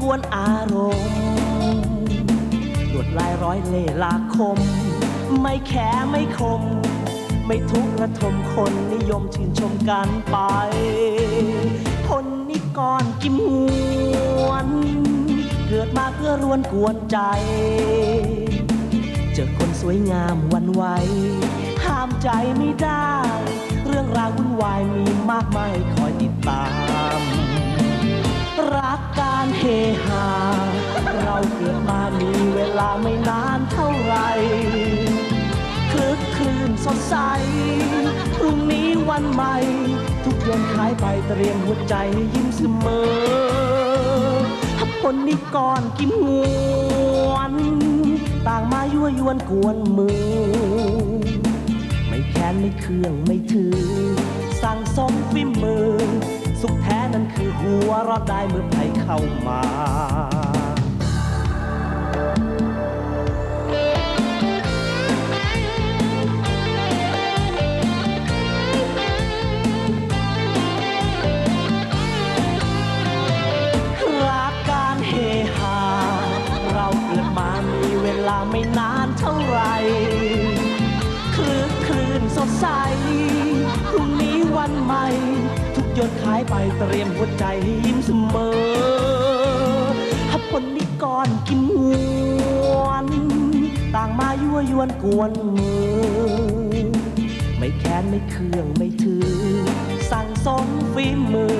กวนอารมณ์ลวดลายร้อยเล่ลาคม ไม่แค่ไม่คม ไม่ทุกข์ระทมคนนิยมชื่นชมกันไป คนนิกรกิมหวนเกิดมาเพื่อรวนกวนใจ เจอคนสวยงามวันไหวห้ามใจไม่ได้ เรื่องราววุ่นวายมีมากมายคอยติดตาม รัก กาเฮฮาเราเกิดมามีเวลาไม่นานเท่าไรคลึกคลื่นสดใส พรุ่งนี้วันใหม่ ทุกโยนขายไปเตรียมหัวใจให้ยิ้มเสมอคนนี้ก่อนกิมหวน ต่างมายั่วยวนกวนมือ ไม่แค้นไม่เคืองไม่ถือ สั่งสมฝีมือ สุขแท้นั้น หัวเรอดได้เมื่อใครเข้ามา ทุกหยดขายไปเตรียมหัวใจให้ยิ้มเสมอฮับคนนี้ก่อนกินหวนต่างมายั่วยวนกวนมือ ไม่แค้นไม่เคืองไม่ถือ สั่งสมฝีมือ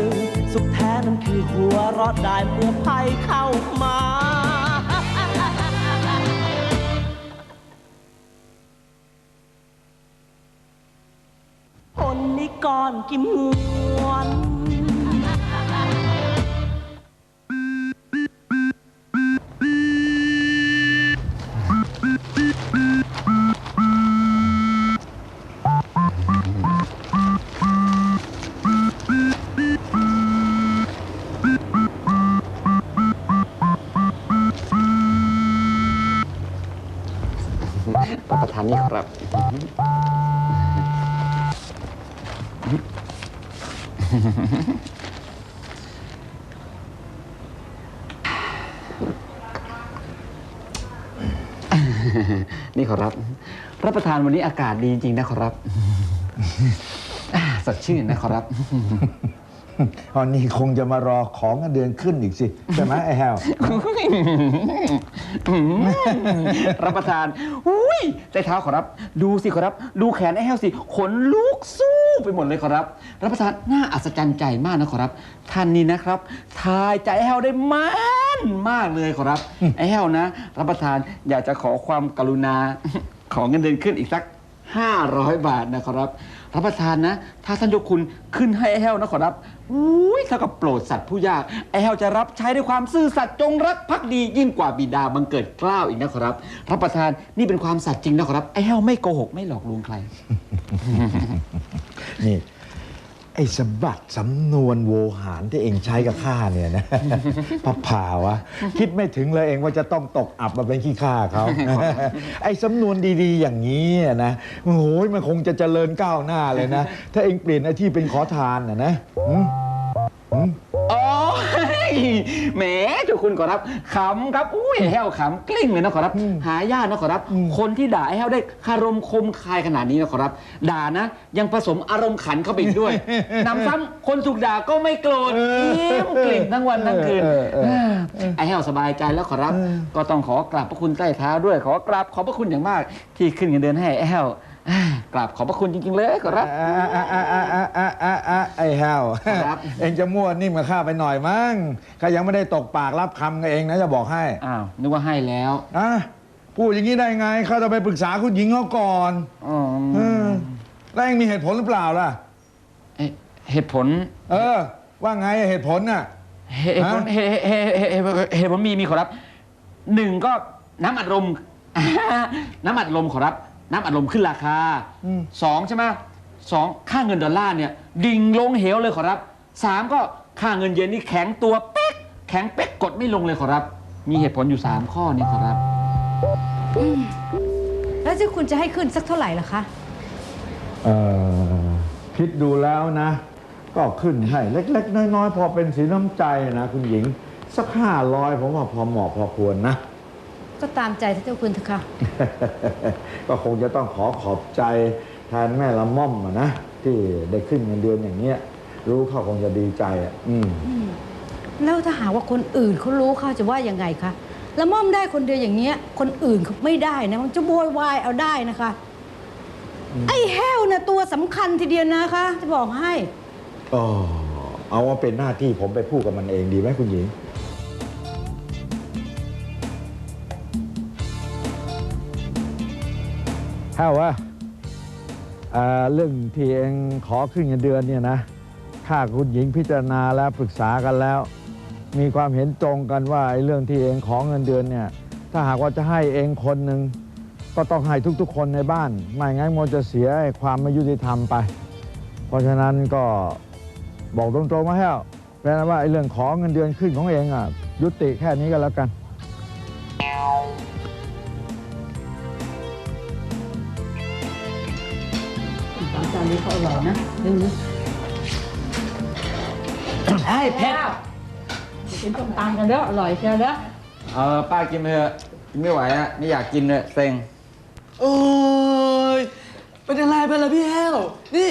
สุขแท้นั้นคือหัวรอดได้เมื่อภัยเข้ามาคนนี้ก่อนกิมหวานนี่ครับ นี่ขอรับ รับประทานวันนี้อากาศดีจริงๆนะขอรับ สดชื่นนะขอรับ อนนี้คงจะมารอของเงินเดือนขึ้นอีกสิใช่ไหมไอ้แฮวรับประทาน อุ้ยใจเท้าขอรับ ดูสิขอรับ ดูแขนไอ้แห้วสิ ขนลุกสู้ไปหมดเลยขอรับ รับประทานน่าอัศจรรย์ใจมากนะขอรับ ท่านนี่นะครับ ทายใจไอ้แห้วได้แม่นมากเลยขอรับ ไอ้แห้วนะ รับประทานอยากจะขอความกรุณา ขอเงินเดือนขึ้นอีกสัก500 บาทนะขอรับ รับประทานนะ ถ้าท่านเจ้าคุณขึ้นให้ไอ้แห้วนะขอรับ อุ้ยเท่ากับโปรดสัตว์ผู้ยากไอ้แห้วจะรับใช้ด้วยความซื่อสัตย์จงรักภักดียิ่งกว่าบิดาบังเกิดเกล้าวอีกนะขอรับรับประทานนี่เป็นความสัตย์จริงนะขอรับไอ้แห้วไม่โกหกไม่หลอกลวงใคร นี่ ไอ้สมบัติสำนวนโวหารที่เองใช้กับข้าเนี่ยนะพับผ่าวะ คิดไม่ถึงเลยเองว่าจะต้องตกอับมาเป็นขี้ข้าเขา ไอ้สำนวนดีๆอย่างนี้นะโอ้โหมันคงจะเจริญก้าวหน้าเลยนะ ถ้าเองเปลี่ยนอาชีพเป็นขอทานนะนะหืมหืม แหมเจ้าคุณขอรับขำครับอุ้ยแห้วขำกลิ้งเลยนะขอรับ หายากนะขอรับ คนที่ด่าไอ้แห้วได้คารมคมคายขนาดนี้นะขอรับ ด่านะ ยังผสมอารมณ์ขันเข้าไปอีกด้วยนำซ้ำคนถูกด่าก็ไม่โกรธยิ้มกลิ่นทั้งวันทั้งคืนเออเออเออไอ้แห้วสบายใจแล้วขอรับ ก็ต้องขอกราบพระคุณใต้เท้าด้วยขอกราบขอบพระคุณอย่างมาก ที่ขึ้นเงินเดือนให้ไอ้แห้ว อ่ากราบขอบพระคุณจริง ๆ เลยขอรับ อะอะอะอะอะอะอะอะไอ้แฮวครับ เองจะมั่วนิ่มกับข้าไปหน่อยมั้งข้ายังไม่ได้ตกปากรับคำกับเองนะจะบอกให้อ้าวนึกว่าให้แล้วอะพูดอย่างนี้ได้ไงเขาจะไปปรึกษาคุณหญิงเขาก่อนอ๋อเออแล้วเองมีเหตุผลหรือเปล่าล่ะ เอ๊ะเหตุผลเออ ว่าไงเหตุผลน่ะ เหตุผลฮะ เหตุเหตุเหตุเหตุเหตุผลมีมีขอรับหนึ่งก็น้ำอัดลม น้ำอัดลมขอรับ น้ำอัดลมขึ้นราคาสองใช่ไหมสองค่าเงินดอลลาร์เนี่ย ดิ่งลงเหวเลยขอรับสามก็ค่าเงินเยนนี่แข็งตัวเป๊กแข็งเป๊กกดไม่ลงเลยขอรับ มีเหตุผลอยู่สามข้อนี้ขอรับ แล้วที่คุณจะให้ขึ้นสักเท่าไหร่ล่ะคะ เออคิดดูแล้วนะ ก็ขึ้นให้เล็ก ๆ น้อย ๆ พอเป็นสีน้ำใจนะ คุณหญิง สักห้าร้อยผมว่าพอเหมาะพอควรนะ ก็ตามใจท่านเจ้าคุณเถอะค่ะ ก็คงจะต้องขอขอบใจแทนแม่ละม่อมอะนะที่ได้ขึ้นเงินเดือนอย่างเนี้ย รู้เขาคงจะดีใจอะอืมแล้วถ้าหากว่าคนอื่นเขารู้เขาจะว่ายังไงคะแล้วม่อมได้คนเดียวอย่างเงี้ย คนอื่นเขาไม่ได้นะมันจะโวยวายเอาได้นะคะ ไอ้แห้วนะตัวสำคัญทีเดียวนะคะ จะบอกให้ อ๋อเอาว่าเป็นหน้าที่ผมไปพูดกับมันเองดีไหมคุณหญิง ถ้าว่าเรื่องที่เองขอขึ้นเงินเดือนเนี่ยนะข้าคุณหญิงพิจารณาแล้วปรึกษากันแล้ว มีความเห็นตรงกันว่าไอ้เรื่องที่เองขอเงินเดือนเนี่ยถ้าหากว่าจะให้เองคนหนึ่งก็ต้องให้ทุกๆ คนในบ้าน ไม่งั้นมันจะเสียความไม่ยุติธรรมไป เพราะฉะนั้นก็บอกตรงๆมาแห้วแปลว่าไอ้เรื่องขอเงินเดือนขึ้นของเองอะยุติแค่นี้ก็แล้วกัน จานนี้เขาอร่อยนะดูไอ้เพชรกินต้มตำกันแล้วอร่อยเชียวแล้วเออป้ากินไปเถอะกินไม่ไหวอะไม่อยากกินเลยเซ็งโอ้ยเป็นอะไรไปล่ะพี่แห้วนี่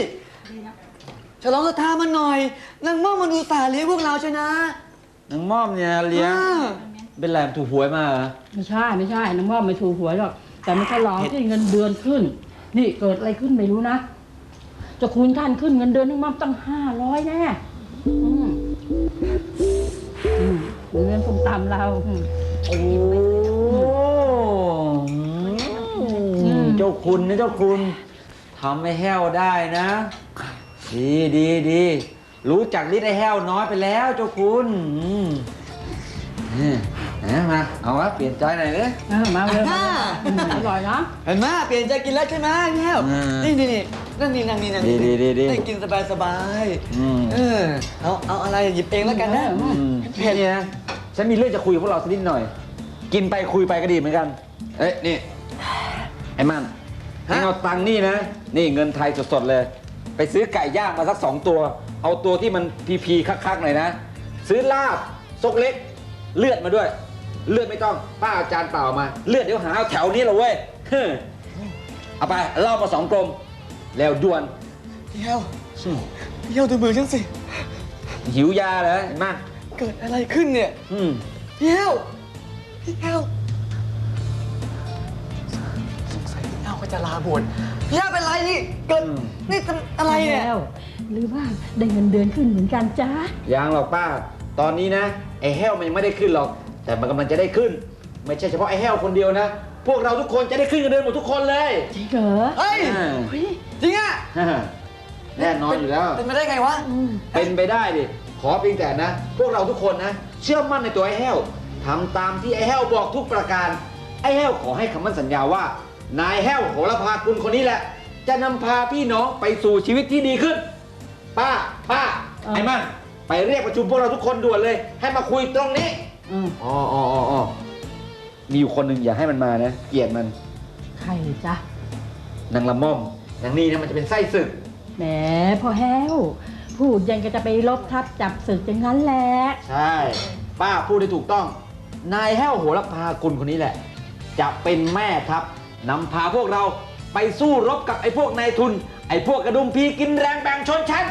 ฉลองศรัทธามันหน่อยนางม่อมมันอุตส่าห์เลี้ยงพวกเราใช่นะนางม่อมเนี่ยเลี้ยงอ่าเป็นไรถูกหวยมาเหรอไม่ใช่ไม่ใช่น้ำว่าไม่ถูกหวยหรอกแต่มันฉลองที่เงินเดือนขึ้น นี่เกิดอะไรขึ้นไม่รู้นะเจะคุณท่านขึ้นเงินเดือนนึงมาตั้งห้าร้อยแน่อืมอืมเงินส้มตำเราอืมโอ้เจ้าคุณนะเจ้าคุณทำให้แห้วได้นะ ดีดีดีรู้จักลิดไอ้แห้วน้อยไปแล้วเจ้าคุณอืมนี่นะมา เอาวะเปลี่ยนใจหน่อยเลยเออมาเลยมาอ่าเลยอืมอร่อยนะเห็นไหมเปลี่ยนใจกินแล้วใช่ไหมพี่แห้วอ่านี่นี่ นี่นี่นั่งนี่นั่งนี่นั่งดีนี่ดีดีดีได้กินสบายสบายอืม เออเอาเอาอะไรหยิบเองแล้วกันนะอืมเนี่ยนะฉันมีเรื่องจะคุยกับพวกเราสักนิดหน่อย กินไปคุยไปก็ดีเหมือนกัน เอ้ยนี่ไอ้มันให้เอาตังค์นี่นะ นี่เงินไทยสดๆเลย ไปซื้อไก่ย่างมาสักสองตัว เอาตัวที่มันพีพีคักๆหน่อยนะ ซื้อลาบซกเล็ก เลือดมาด้วย เลือดไม่ต้องป้าเอาจานเปล่ามา เลือดเดี๋ยวหาเอาแถวนี้เหรอเว้ยเฮ้อเอาไปเล่ามาสองกลม แล้วด่วน พี่แห้วพี่แห้วดูมือฉันสิ หิวยาเหรอไอ้มันเกิดอะไรขึ้นเนี่ยอืมพี่แห้วพี่แห้วสงสัยพี่แห้วก็จะลาบวชพี่แห้วเป็นไรนี่เกิดนี่ทำอะไรเนี่ยแล้วหรือว่าได้เงินเดือนขึ้นเหมือนกันจ้ายังหรอกป้า ตอนนี้นะ ไอ้แห้วมันยังไม่ได้ขึ้นหรอก แต่มันกำลังจะได้ขึ้น ไม่ใช่เฉพาะไอ้แห้วคนเดียวนะ พวกเราทุกคนจะได้ขึ้นกันเดือนหมดทุกคนเลย จริงเหรอเฮ้ยอ่าเฮ้ยจริงอะแน่นอนอยู่แล้ว เป็นไปได้ไงวะ เป็นไปได้ดิ ขอเพียงแต่นะ พวกเราทุกคนนะ เชื่อมั่นในตัวไอ้แห้วทำตามที่ไอ้แห้วบอกทุกประการ ไอ้แห้วขอให้คำมั่นสัญญาว่า นายแห้วโหระพาคุณคนนี้แหละ จะนำพาพี่น้องไปสู่ชีวิตที่ดีขึ้น ป้า ป้าเออไอ้มันไปเรียกประชุมพวกเราทุกคนด่วนเลย ให้มาคุยตรงนี้อืมอ๋ออ๋ออ๋ออ๋อ มีอยู่คนหนึ่งอย่าให้มันมานะ เกลียดมันใครจ๊ะนางละม่อมนางนี่นะมันจะเป็นไส้ศึก แหมพอแห้ว พูดยังก็จะไปลบทับจับศึกอย่างนั้นแหละใช่ ป้าพูดได้ถูกต้อง นายแห้วโหระพาคุณคนนี้แหละ จะเป็นแม่ทัพนำพาพวกเราไปสู้รบกับไอ้พวกนายทุน ไอ้พวกกระดุมพีกินแรงแบ่งชนชั้น